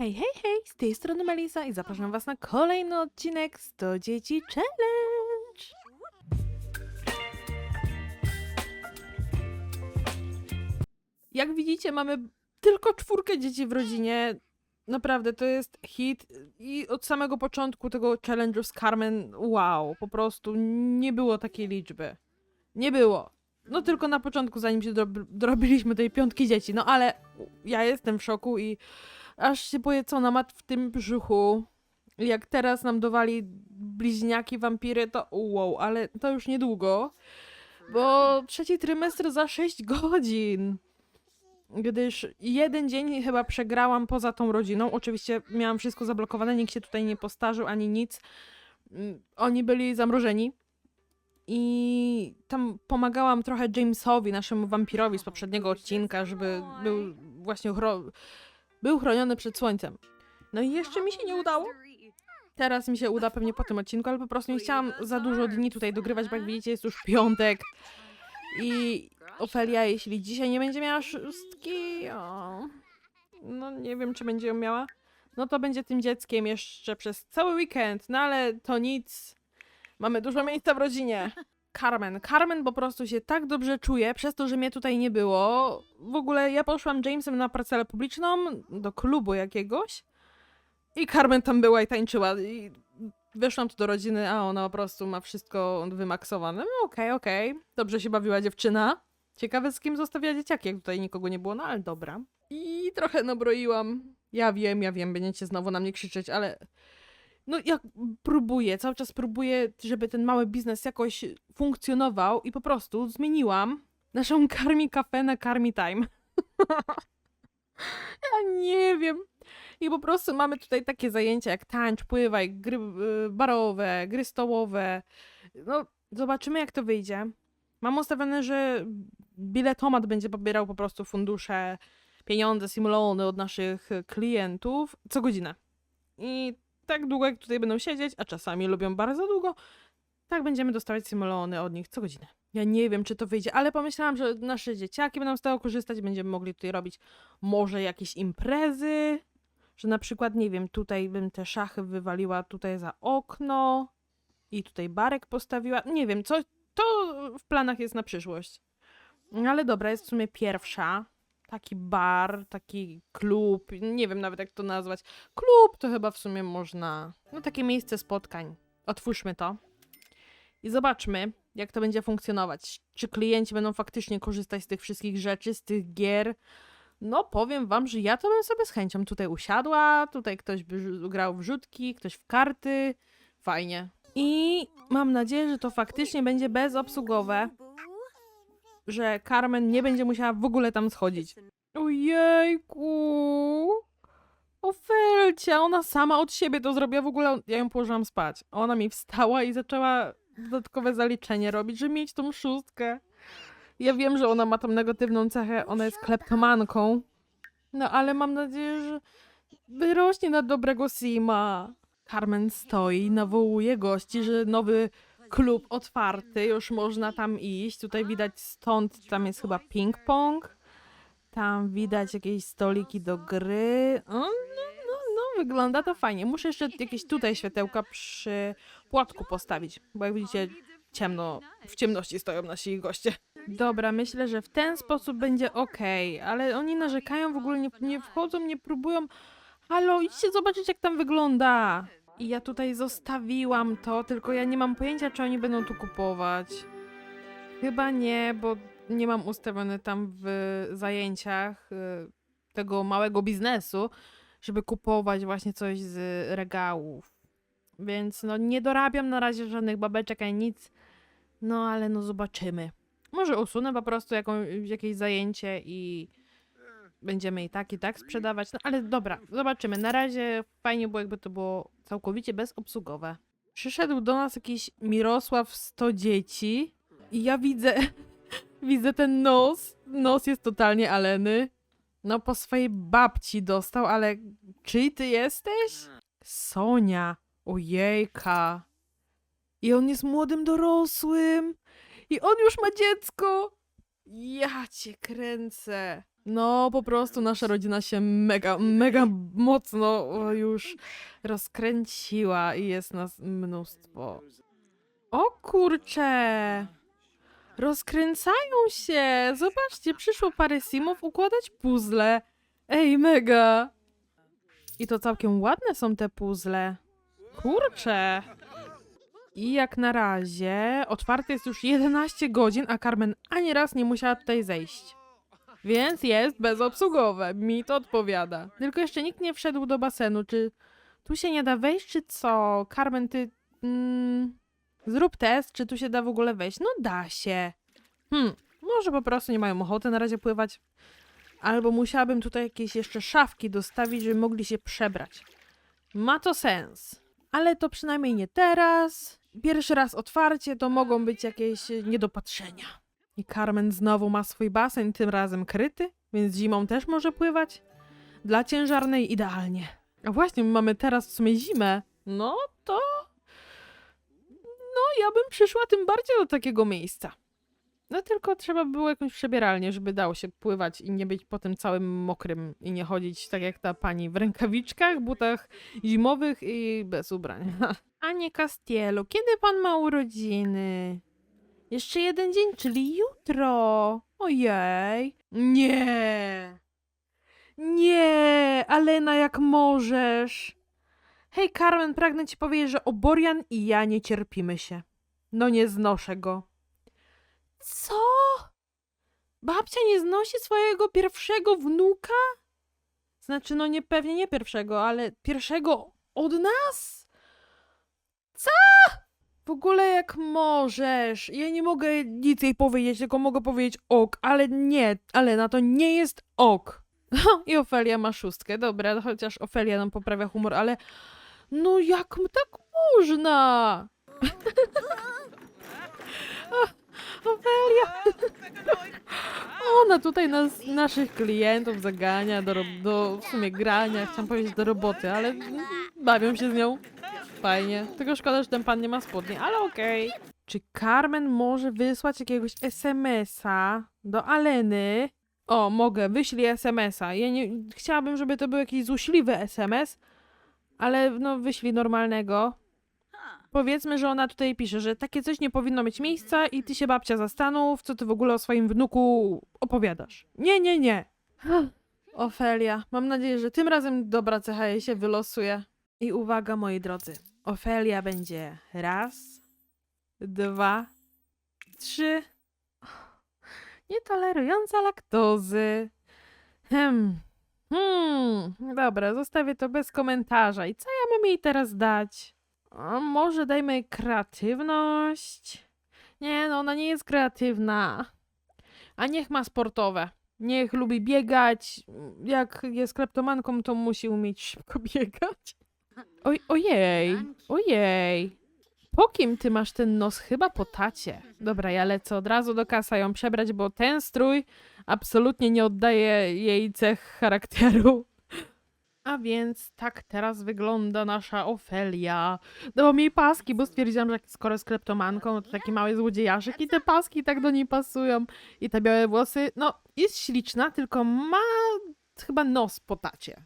Hej, hej, hej, z tej strony Melisa i zapraszam was na kolejny odcinek 100 Dzieci Challenge! Jak widzicie, mamy tylko czwórkę dzieci w rodzinie. Naprawdę, to jest hit i od samego początku tego challenge'u z Carmen, wow, po prostu nie było takiej liczby. Nie było. No tylko na początku, zanim się dorobiliśmy tej piątki dzieci. No ale ja jestem w szoku i aż się boję, co ona ma w tym brzuchu. Jak teraz nam dowali bliźniaki, wampiry, to wow, ale to już niedługo, bo trzeci trymestr za 6 godzin. Gdyż jeden dzień chyba przegrałam poza tą rodziną. Oczywiście miałam wszystko zablokowane, nikt się tutaj nie postarzył ani nic. Mm, Oni byli zamrożeni. I tam pomagałam trochę Jamesowi, naszemu wampirowi z poprzedniego odcinka, żeby był właśnie był chroniony przed słońcem. No i jeszcze mi się nie udało. Teraz mi się uda pewnie po tym odcinku, ale po prostu nie chciałam za dużo dni tutaj dogrywać, bo jak widzicie jest już piątek. I Ofelia, jeśli dzisiaj nie będzie miała szóstki, o, no nie wiem, czy będzie ją miała, no to będzie tym dzieckiem jeszcze przez cały weekend, no ale to nic. Mamy dużo miejsca w rodzinie. Carmen. Carmen po prostu się tak dobrze czuje przez to, że mnie tutaj nie było. W ogóle ja poszłam Jamesem na parcelę publiczną, do klubu jakiegoś i Carmen tam była i tańczyła. I weszłam tu do rodziny, a ona po prostu ma wszystko wymaksowane. No okej, okej. Dobrze się bawiła dziewczyna. Ciekawe z kim zostawiła dzieciaki, jak tutaj nikogo nie było, no ale dobra. I trochę nabroiłam. Ja wiem, ja wiem, będziecie znowu na mnie krzyczeć, ale no ja próbuję, cały czas próbuję, żeby ten mały biznes jakoś funkcjonował i po prostu zmieniłam naszą Karmi Cafe na Karmi Time. ja nie wiem. I po prostu mamy tutaj takie zajęcia jak tańcz, pływaj, gry y, barowe, gry stołowe. No, zobaczymy jak to wyjdzie. Mam ustawione, że biletomat będzie pobierał po prostu fundusze, pieniądze, simulony od naszych klientów co godzinę. I tak długo jak tutaj będą siedzieć, a czasami lubią bardzo długo, tak będziemy dostawać simulony od nich co godzinę. Ja nie wiem, czy to wyjdzie, ale pomyślałam, że nasze dzieciaki będą z tego korzystać, będziemy mogli tutaj robić może jakieś imprezy, że na przykład, nie wiem, tutaj bym te szachy wywaliła tutaj za okno i tutaj barek postawiła. Nie wiem, co to w planach jest na przyszłość. Ale dobra, jest w sumie pierwsza. Taki bar, taki klub, nie wiem nawet jak to nazwać. Klub to chyba w sumie można. No takie miejsce spotkań. Otwórzmy to. I zobaczmy, jak to będzie funkcjonować. Czy klienci będą faktycznie korzystać z tych wszystkich rzeczy, z tych gier. No, powiem wam, że ja to bym sobie z chęcią tutaj usiadła. Tutaj ktoś by grał w rzutki, ktoś w karty. Fajnie. I mam nadzieję, że to faktycznie będzie bezobsługowe, że Carmen nie będzie musiała w ogóle tam schodzić. Ojejku! Ofelcia, ona sama od siebie to zrobiła, w ogóle ja ją położyłam spać. Ona mi wstała i zaczęła dodatkowe zaliczenie robić, żeby mieć tą szóstkę. Ja wiem, że ona ma tam negatywną cechę, ona jest kleptomanką. No ale mam nadzieję, że wyrośnie na dobrego Sima. Carmen stoi, nawołuje gości, że nowy klub otwarty, już można tam iść. Tutaj widać stąd, tam jest chyba ping-pong. Tam widać jakieś stoliki do gry. O, no, no, no, wygląda to fajnie. Muszę jeszcze jakieś tutaj światełka przy płotku postawić, bo jak widzicie, ciemno, w ciemności stoją nasi goście. Dobra, myślę, że w ten sposób będzie ok, ale oni narzekają, w ogóle nie, nie wchodzą, nie próbują. Halo, idźcie zobaczyć, jak tam wygląda. I ja tutaj zostawiłam to, tylko ja nie mam pojęcia, czy oni będą tu kupować. Chyba nie, bo nie mam ustawione tam w zajęciach y, tego małego biznesu, żeby kupować właśnie coś z regałów. Więc no nie dorabiam na razie żadnych babeczek ani nic. No ale no zobaczymy. Może usunę po prostu jaką, jakieś zajęcie i będziemy i tak, i tak sprzedawać. No ale dobra, zobaczymy. Na razie fajnie było, jakby to było całkowicie bezobsługowe. Przyszedł do nas jakiś Mirosław 100 dzieci i ja widzę, widzę ten nos. Nos jest totalnie aleny. No po swojej babci dostał, ale czyj ty jesteś? Sonia. Ojejka. I on jest młodym dorosłym. I on już ma dziecko. Ja cię kręcę. No, po prostu nasza rodzina się mega, mega mocno już rozkręciła i jest nas mnóstwo. O kurcze! Rozkręcają się! Zobaczcie, przyszło parę simów układać puzzle. Ej, mega! I to całkiem ładne są te puzzle. Kurcze! I jak na razie otwarte jest już 11 godzin, a Carmen ani raz nie musiała tutaj zejść. Więc jest bezobsługowe. Mi to odpowiada. Tylko jeszcze nikt nie wszedł do basenu. Czy tu się nie da wejść, czy co? Carmen, ty... Mm, zrób test, czy tu się da w ogóle wejść. No da się. Hmm, może po prostu nie mają ochoty na razie pływać. Albo musiałabym tutaj jakieś jeszcze szafki dostawić, żeby mogli się przebrać. Ma to sens. Ale to przynajmniej nie teraz. Pierwszy raz otwarcie to mogą być jakieś niedopatrzenia. I Carmen znowu ma swój basen, tym razem kryty, więc zimą też może pływać. Dla ciężarnej idealnie. A właśnie, my mamy teraz w sumie zimę. No to. No, ja bym przyszła tym bardziej do takiego miejsca. No tylko trzeba by było jakąś przebieralnię, żeby dało się pływać i nie być potem całym mokrym i nie chodzić tak jak ta pani w rękawiczkach, butach zimowych i bez ubrań. Anie Castielu, kiedy pan ma urodziny? Jeszcze jeden dzień, czyli jutro. Ojej. Nie. Nie, Alena, jak możesz. Hej, Carmen, pragnę ci powiedzieć, że Oborian i ja nie cierpimy się. No nie znoszę go. Co? Babcia nie znosi swojego pierwszego wnuka? Znaczy, no nie pewnie nie pierwszego, ale pierwszego od nas? Co? W ogóle jak możesz? Ja nie mogę nic jej powiedzieć, tylko mogę powiedzieć ok, ale nie, ale na to nie jest ok. I Ofelia ma szóstkę, dobra, chociaż Ofelia nam poprawia humor, ale no jak tak można? Ofelia! Ona tutaj nas, naszych klientów zagania do, do w sumie grania, chciałam powiedzieć do roboty, ale bawią się z nią. Fajnie. Tylko szkoda, że ten pan nie ma spodni, ale okej. Czy Carmen może wysłać jakiegoś SMS-a do Aleny? O, mogę, wyślij SMS-a. Ja nie chciałabym, żeby to był jakiś złośliwy SMS, ale no wyślij normalnego. Powiedzmy, że ona tutaj pisze, że takie coś nie powinno mieć miejsca i ty się babcia zastanów, co ty w ogóle o swoim wnuku opowiadasz. Nie, nie, nie. Ofelia, mam nadzieję, że tym razem dobra cecha jej się wylosuje. I uwaga, moi drodzy. Ofelia będzie raz, dwa, trzy. Nietolerująca laktozy. Hmm. Hmm. Dobra, zostawię to bez komentarza. I co ja mam jej teraz dać? Może dajmy kreatywność? Nie, no ona nie jest kreatywna. A niech ma sportowe. Niech lubi biegać. Jak jest kleptomanką, to musi umieć szybko biegać. Oj, ojej, ojej. Po kim ty masz ten nos? Chyba po tacie. Dobra, ja lecę od razu do kasa ją przebrać, bo ten strój absolutnie nie oddaje jej cech charakteru. A więc tak teraz wygląda nasza Ofelia. Dałam jej paski, bo stwierdziłam, że skoro jest kleptomanką, no to taki mały złodziejaszek i te paski tak do niej pasują. I te białe włosy, no jest śliczna, tylko ma chyba nos po tacie.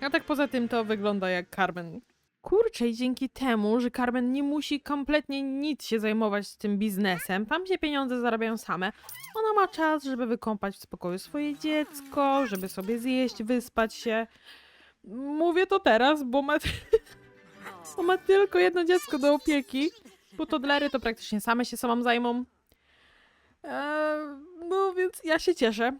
A tak poza tym to wygląda jak Carmen. Kurczę, i dzięki temu, że Carmen nie musi kompletnie nic się zajmować tym biznesem, tam się pieniądze zarabiają same, ona ma czas, żeby wykąpać w spokoju swoje dziecko, żeby sobie zjeść, wyspać się. Mówię to teraz, bo ma, bo ma tylko jedno dziecko do opieki, bo toddlery to praktycznie same się samą zajmą. Eee, no więc ja się cieszę.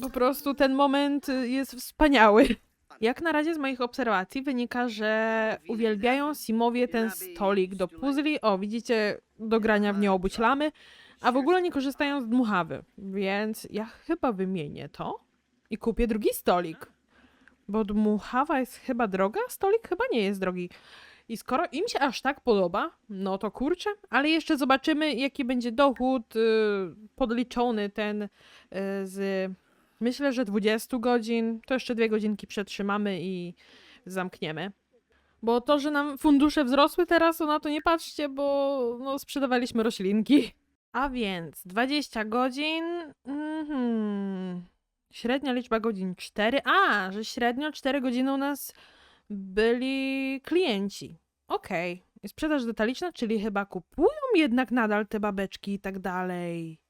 Po prostu ten moment jest wspaniały. Jak na razie z moich obserwacji wynika, że uwielbiają Simowie ten stolik do puzli. O, widzicie, do grania w nie obudź lamy. A w ogóle nie korzystają z dmuchawy, więc ja chyba wymienię to i kupię drugi stolik. Bo dmuchawa jest chyba droga, stolik chyba nie jest drogi. I skoro im się aż tak podoba, no to kurczę, ale jeszcze zobaczymy, jaki będzie dochód y, podliczony ten y, z myślę, że 20 godzin. To jeszcze dwie godzinki przetrzymamy i zamkniemy. Bo to, że nam fundusze wzrosły teraz, to na to nie patrzcie, bo no, sprzedawaliśmy roślinki. A więc 20 godzin. Mhm. Średnia liczba godzin 4. A, że średnio 4 godziny u nas byli klienci. Okej. I Sprzedaż detaliczna, czyli chyba kupują jednak nadal te babeczki i tak dalej.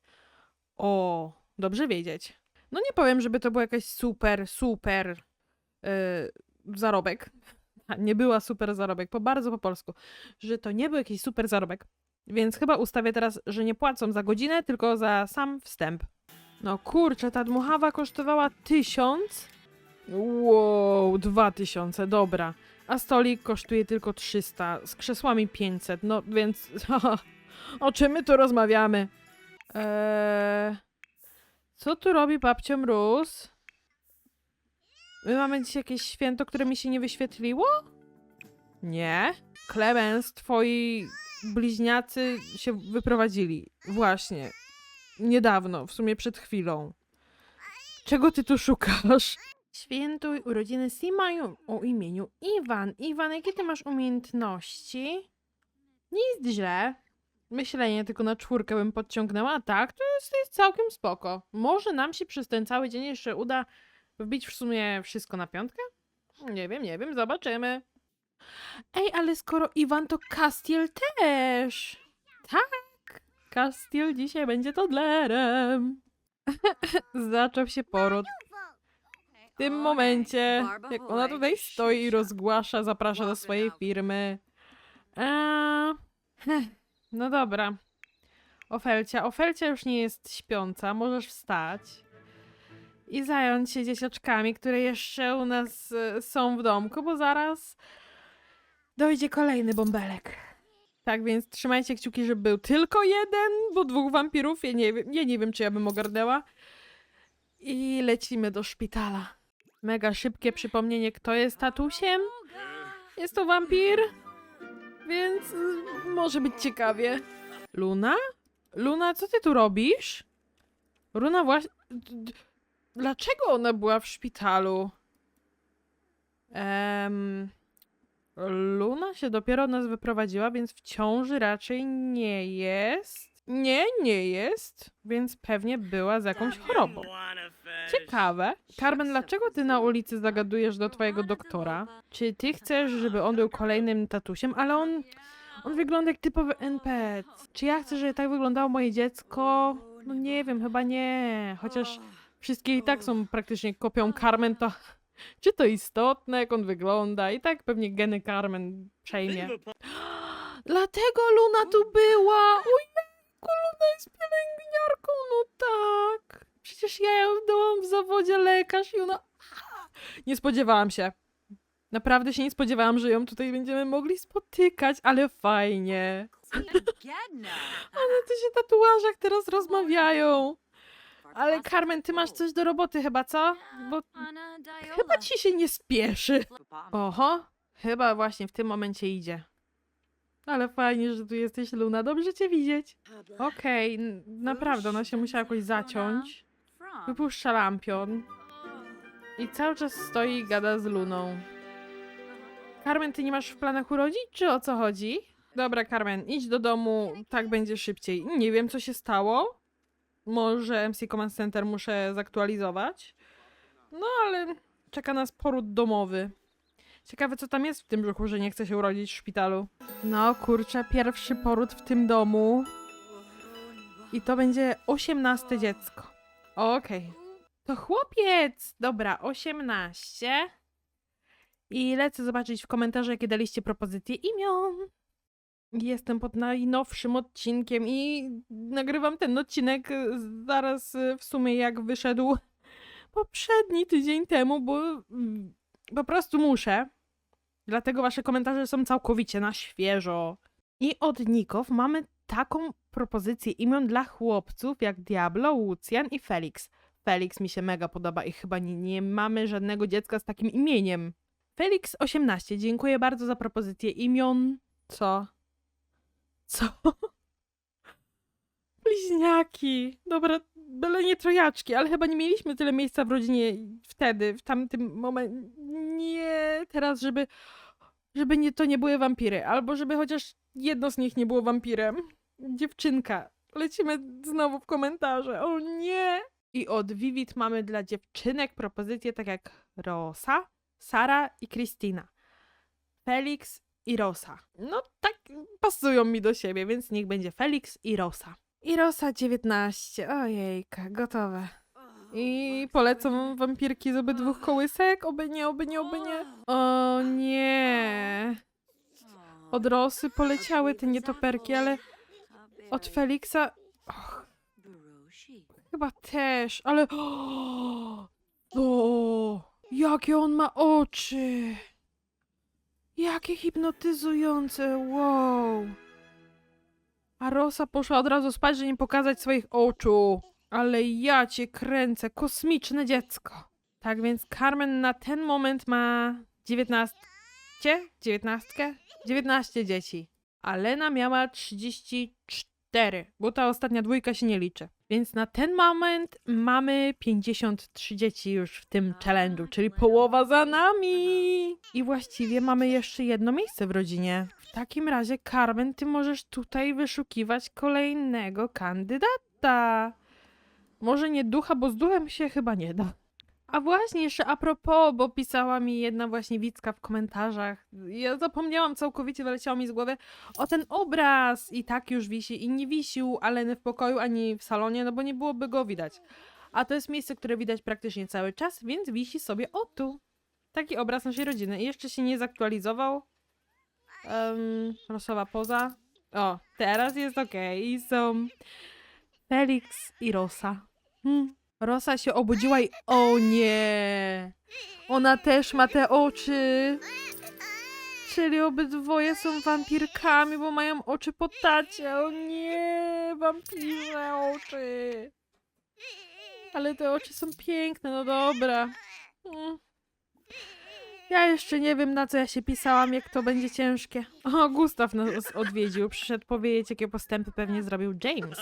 O, dobrze wiedzieć. No nie powiem, żeby to był jakiś super, super yy, zarobek. Nie była super zarobek, po bardzo po polsku. Że to nie był jakiś super zarobek. Więc chyba ustawię teraz, że nie płacą za godzinę, tylko za sam wstęp. No kurczę, ta dmuchawa kosztowała tysiąc. Wow, dwa tysiące, dobra. A stolik kosztuje tylko 300, z krzesłami 500, no więc o czym my tu rozmawiamy? Eee, co tu robi babcia Mróz? My mamy dzisiaj jakieś święto, które mi się nie wyświetliło? Nie. Clemens, twoi bliźniacy się wyprowadzili. Właśnie. Niedawno, w sumie przed chwilą. Czego ty tu szukasz? Świętuj urodziny Simają o imieniu Iwan. Iwan, jakie ty masz umiejętności? Nie jest źle. Myślenie tylko na czwórkę bym podciągnęła, a tak, to jest, jest całkiem spoko. Może nam się przez ten cały dzień jeszcze uda wbić w sumie wszystko na piątkę? Nie wiem, nie wiem, zobaczymy. Ej, ale skoro Iwan to Castiel też. Tak, Castiel dzisiaj będzie todlerem. Zaczął się poród. W tym momencie, jak ona tutaj stoi i rozgłasza, zaprasza do swojej firmy. Eee, no dobra. Ofelcia. Ofelcia już nie jest śpiąca, możesz wstać i zająć się dzieciaczkami, które jeszcze u nas e, są w domku, bo zaraz dojdzie kolejny bąbelek. Tak więc trzymajcie kciuki, żeby był tylko jeden, bo dwóch wampirów, ja nie wiem, ja nie wiem czy ja bym ogarnęła. I lecimy do szpitala. Mega szybkie przypomnienie, kto jest tatusiem. Jest to wampir, więc y, może być ciekawie. Luna? Luna, co ty tu robisz? Luna właśnie... Dlaczego ona była w szpitalu? Em... Luna się dopiero od nas wyprowadziła, więc w ciąży raczej nie jest. Nie, nie jest, więc pewnie była z jakąś chorobą. Ciekawe. Carmen, dlaczego ty na ulicy zagadujesz do twojego doktora? Czy ty chcesz, żeby on był kolejnym tatusiem? Ale on, on wygląda jak typowy NPC. Czy ja chcę, żeby tak wyglądało moje dziecko? No nie wiem, chyba nie. Chociaż wszystkie i tak są praktycznie kopią Carmen, to czy to istotne, jak on wygląda? I tak pewnie geny Carmen przejmie. Dlatego Luna tu była! Ojejku, Luna jest pielęgniarką, no tak. Przecież ja ją dałam w zawodzie lekarz i ona... Nie spodziewałam się. Naprawdę się nie spodziewałam, że ją tutaj będziemy mogli spotykać, ale fajnie. One tu się tatuażach teraz rozmawiają. Ale Carmen, ty masz coś do roboty chyba, co? Bo chyba ci się nie spieszy. Oho, chyba właśnie w tym momencie idzie. Ale fajnie, że tu jesteś, Luna. Dobrze cię widzieć. Okej, naprawdę, ona się musiała jakoś zaciąć. Wypuszcza lampion. I cały czas stoi i gada z Luną. Carmen, ty nie masz w planach urodzić, czy o co chodzi? Dobra, Carmen, idź do domu, tak będzie szybciej. Nie wiem, co się stało. Może MC Command Center muszę zaktualizować. No, ale czeka nas poród domowy. Ciekawe, co tam jest w tym brzuchu, że nie chce się urodzić w szpitalu. No, kurczę, pierwszy poród w tym domu. I to będzie osiemnaste dziecko. Okej. To chłopiec! Dobra, 18. I lecę zobaczyć w komentarzu, jakie daliście propozycje imion. Jestem pod najnowszym odcinkiem i nagrywam ten odcinek zaraz y, w sumie jak wyszedł poprzedni tydzień temu, bo mm, po prostu muszę. Dlatego wasze komentarze są całkowicie na świeżo. I od Nikow mamy taką propozycję imion dla chłopców jak Diablo, Lucian i Felix. Felix mi się mega podoba i chyba nie, nie mamy żadnego dziecka z takim imieniem. Felix 18, dziękuję bardzo za propozycję imion. Co? Co? Bliźniaki. Dobra, byle nie trojaczki, ale chyba nie mieliśmy tyle miejsca w rodzinie wtedy, w tamtym momencie. Nie, teraz, żeby. Żeby nie, to nie były wampiry, albo żeby chociaż jedno z nich nie było wampirem. Dziewczynka. Lecimy znowu w komentarze. O nie! I od Vivid mamy dla dziewczynek propozycje tak jak Rosa, Sara i Kristina. Felix i Rosa. No tak pasują mi do siebie, więc niech będzie Felix i Rosa. I Rosa 19. Ojejka, gotowe. I polecą wampirki z obydwu kołysek? Oby nie, oby nie, oby nie. O nie. Od Rosy poleciały te nietoperki, ale od Feliksa och, chyba też, ale o, jakie on ma oczy. Jakie hipnotyzujące, wow. A Rosa poszła od razu spać, żeby nie pokazać swoich oczu. Ale ja cię kręcę, kosmiczne dziecko. Tak więc Carmen na ten moment ma 19, 19, 19 dzieci. A Lena miała 34, bo ta ostatnia dwójka się nie liczy. Więc na ten moment mamy 53 dzieci już w tym challenge'u, czyli połowa za nami. I właściwie mamy jeszcze jedno miejsce w rodzinie. W takim razie, Carmen, ty możesz tutaj wyszukiwać kolejnego kandydata. Może nie ducha, bo z duchem się chyba nie da. A właśnie, jeszcze a propos, bo pisała mi jedna właśnie widzka w komentarzach. Ja zapomniałam całkowicie, wyleciało mi z głowy o ten obraz. I tak już wisi. I nie wisił Aleny w pokoju ani w salonie, no bo nie byłoby go widać. A to jest miejsce, które widać praktycznie cały czas, więc wisi sobie o tu. Taki obraz naszej rodziny. I jeszcze się nie zaktualizował. Um, losowa poza. O, teraz jest okej. I są Felix i Rosa. Hmm. Rosa się obudziła i o nie! Ona też ma te oczy. Czyli obydwoje są wampirkami, bo mają oczy po tacie. O nie! Wampirze oczy. Ale te oczy są piękne, no dobra. Mm. Ja jeszcze nie wiem, na co ja się pisałam, jak to będzie ciężkie. O, Gustaw nas odwiedził. Przyszedł powiedzieć, jakie postępy pewnie zrobił James.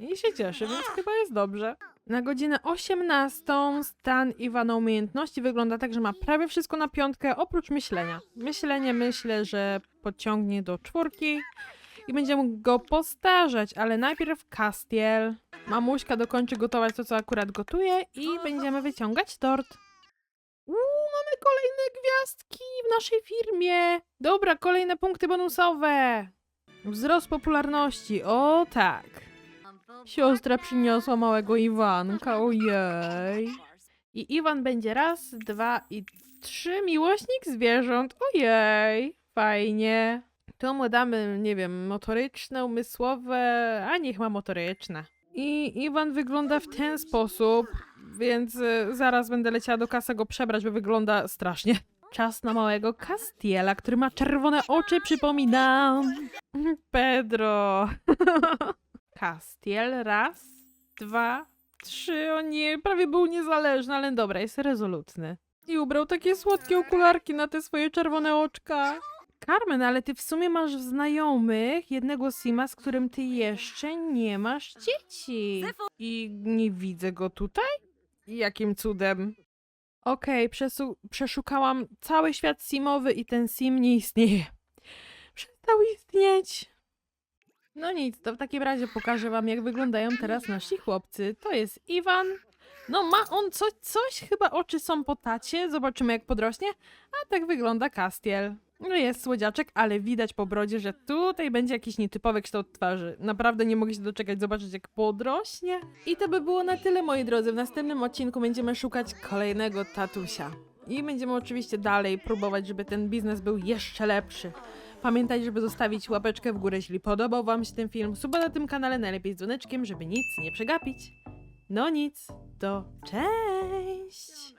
I się cieszy, więc chyba jest dobrze. Na godzinę 18 stan Iwana umiejętności wygląda tak, że ma prawie wszystko na piątkę, oprócz myślenia. Myślenie myślę, że podciągnie do czwórki i będziemy go postarzać, ale najpierw Castiel. Mamuśka dokończy gotować to, co akurat gotuje i będziemy wyciągać tort. Uuu, mamy kolejne gwiazdki w naszej firmie. Dobra, kolejne punkty bonusowe. Wzrost popularności, o tak. Siostra przyniosła małego Iwanka, ojej. I Iwan będzie raz, dwa i trzy. Miłośnik zwierząt, ojej. Fajnie. Tu mu damy, nie wiem, motoryczne, umysłowe, a niech ma motoryczne. I Iwan wygląda w ten sposób, więc y, zaraz będę leciała do kasy go przebrać, bo wygląda strasznie. Czas na małego Castiela, który ma czerwone oczy, przypominam. Pedro. Castiel, raz, dwa, trzy, o nie, prawie był niezależny, ale dobra, jest rezolutny. I ubrał takie słodkie okularki na te swoje czerwone oczka. Carmen, ale ty w sumie masz w znajomych jednego Sima, z którym ty jeszcze nie masz dzieci. I nie widzę go tutaj? Jakim cudem? Okej, przesu- przeszukałam cały świat Simowy i ten Sim nie istnieje. Przestał istnieć. No nic, to w takim razie pokażę wam, jak wyglądają teraz nasi chłopcy. To jest Iwan. No ma on coś, coś, chyba oczy są po tacie. Zobaczymy, jak podrośnie. A tak wygląda Castiel. No jest słodziaczek, ale widać po brodzie, że tutaj będzie jakiś nietypowy kształt twarzy. Naprawdę nie mogę się doczekać zobaczyć, jak podrośnie. I to by było na tyle, moi drodzy. W następnym odcinku będziemy szukać kolejnego tatusia. I będziemy oczywiście dalej próbować, żeby ten biznes był jeszcze lepszy. Pamiętajcie, żeby zostawić łapeczkę w górę, jeśli podobał Wam się ten film. Suba na tym kanale, najlepiej z dzwoneczkiem, żeby nic nie przegapić. No nic, to cześć!